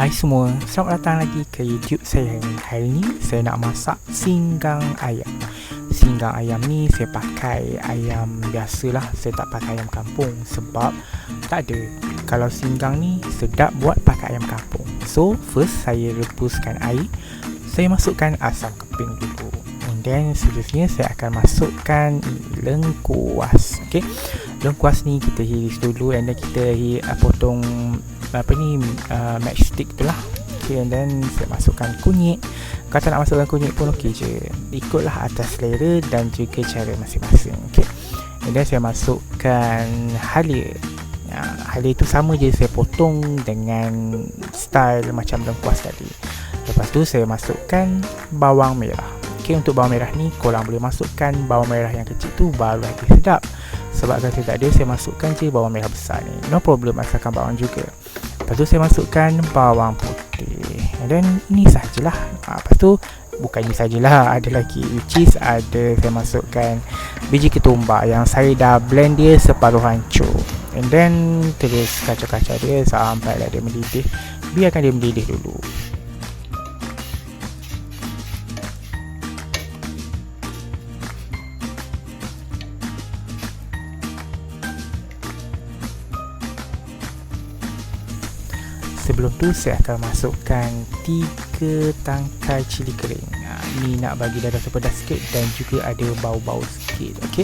Hai semua, selamat datang lagi ke YouTube saya. Hari ni saya nak masak singgang ayam. Singgang ayam ni saya pakai ayam biasalah. Saya tak pakai ayam kampung sebab tak ada. Kalau singgang ni sedap buat pakai ayam kampung. So, first saya rebuskan air. Saya masukkan asam keping dulu. And then seterusnya saya akan masukkan lengkuas. Okay. Lengkuas ni kita hiris dulu and then kita uh, potong apa ni uh, matchstick tu lah. Okay, and then saya masukkan kunyit. Kalau tak nak masukkan kunyit pun ok je. Ikutlah atas selera dan juga cara masing-masing ok and then saya masukkan halia. Ya, halia tu sama je saya potong dengan style macam lengkuas tadi. Lepas tu saya masukkan bawang merah. Ok untuk bawang merah ni korang boleh masukkan bawang merah yang kecil tu baru lagi sedap. Sebab kalau tak ada saya masukkan je bawang merah besar ni. No problem asalkan bawang juga Lepas tu saya masukkan bawang putih. And then ni sajalah. Ha, Lepas tu bukan ni sajalah. Ada lagi which is ada saya masukkan biji ketumbar Yang saya dah blend dia separuh hancur. And then terus kacau-kacau dia sampai lah dia mendidih. Biarkan dia mendidih dulu sebelum tu saya akan masukkan 3 tangkai cili kering. Ha, ni nak bagi dia rasa pedas sikit dan juga ada bau-bau sikit ok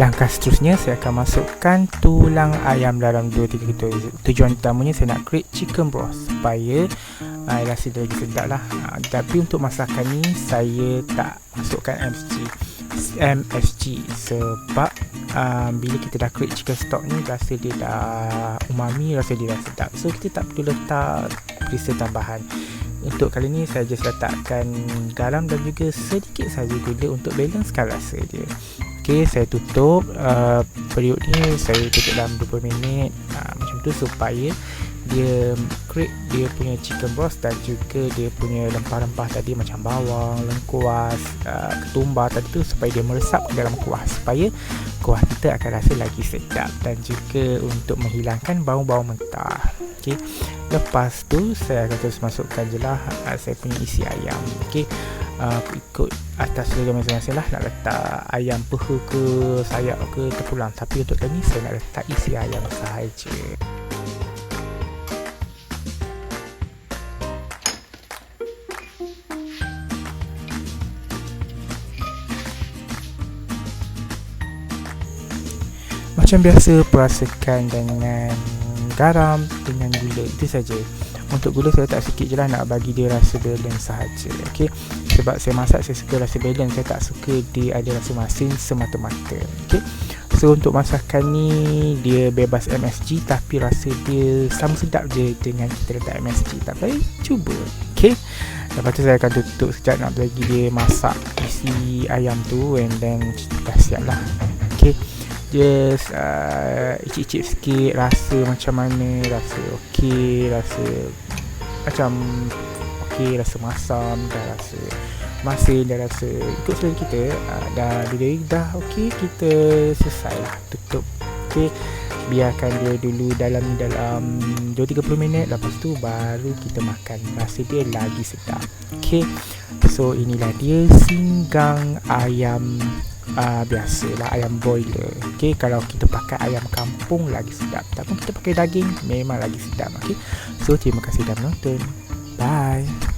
Langkah seterusnya saya akan masukkan tulang ayam dalam 2-3 gitu. Tujuan utamanya saya nak create chicken broth supaya uh, rasa dia lagi sedap lah. Uh, tapi untuk masakan ni saya tak masukkan MSG. MSG sebab uh, bila kita dah create chicken stock ni rasa dia dah umami, rasa dia dah sedap. So kita tak perlu letak perisa tambahan. Untuk kali ni saya just letakkan garam dan juga sedikit saja gula untuk balancekan rasa dia. Okey, saya tutup uh, period ni saya tutup dalam 20 minit uh, macam tu supaya dia create dia punya chicken broth dan juga dia punya rempah-rempah tadi macam bawang, lengkuas, uh, ketumbar tadi tu supaya dia meresap ke dalam kuah supaya kuah kita akan rasa lagi sedap dan juga untuk menghilangkan bau-bau mentah. Okey. Lepas tu saya akan terus masukkan jelah uh, saya punya isi ayam. Okey uh, ikut atas selera masing-masing lah. Nak letak ayam peha ke sayap ke terpulang. Tapi untuk kali ni saya nak letak isi ayam sahaja. Macam biasa perasakan dengan garam dengan gula. Itu saja untuk gula saya letak sikit je lah nak bagi dia rasa balance sahaja okay? sebab saya masak saya suka rasa balance saya tak suka dia ada rasa masin semata-mata okay? so untuk masakan ni dia bebas MSG tapi rasa dia sama sedap je dengan kita letak MSG tak payah cuba okay? lepas tu saya akan tutup sekejap nak bagi dia masak isi ayam tu and then dah siap lah? Just uh, icip-icip sikit rasa macam mana rasa okey rasa macam okey rasa masam dah rasa masin dah rasa ikut selera kita uh, dah bila dah okey kita selesai lah tutup. Okey biarkan dia dulu dalam dalam 2-30 minit lepas tu baru kita makan rasa dia lagi sedap. Okey so inilah dia singgang ayam uh, biasalah ayam boiler okey kalau kita pakai ayam kampung lagi sedap. Tapi kita pakai daging memang lagi sedap. Okey so terima kasih dah menonton. Bye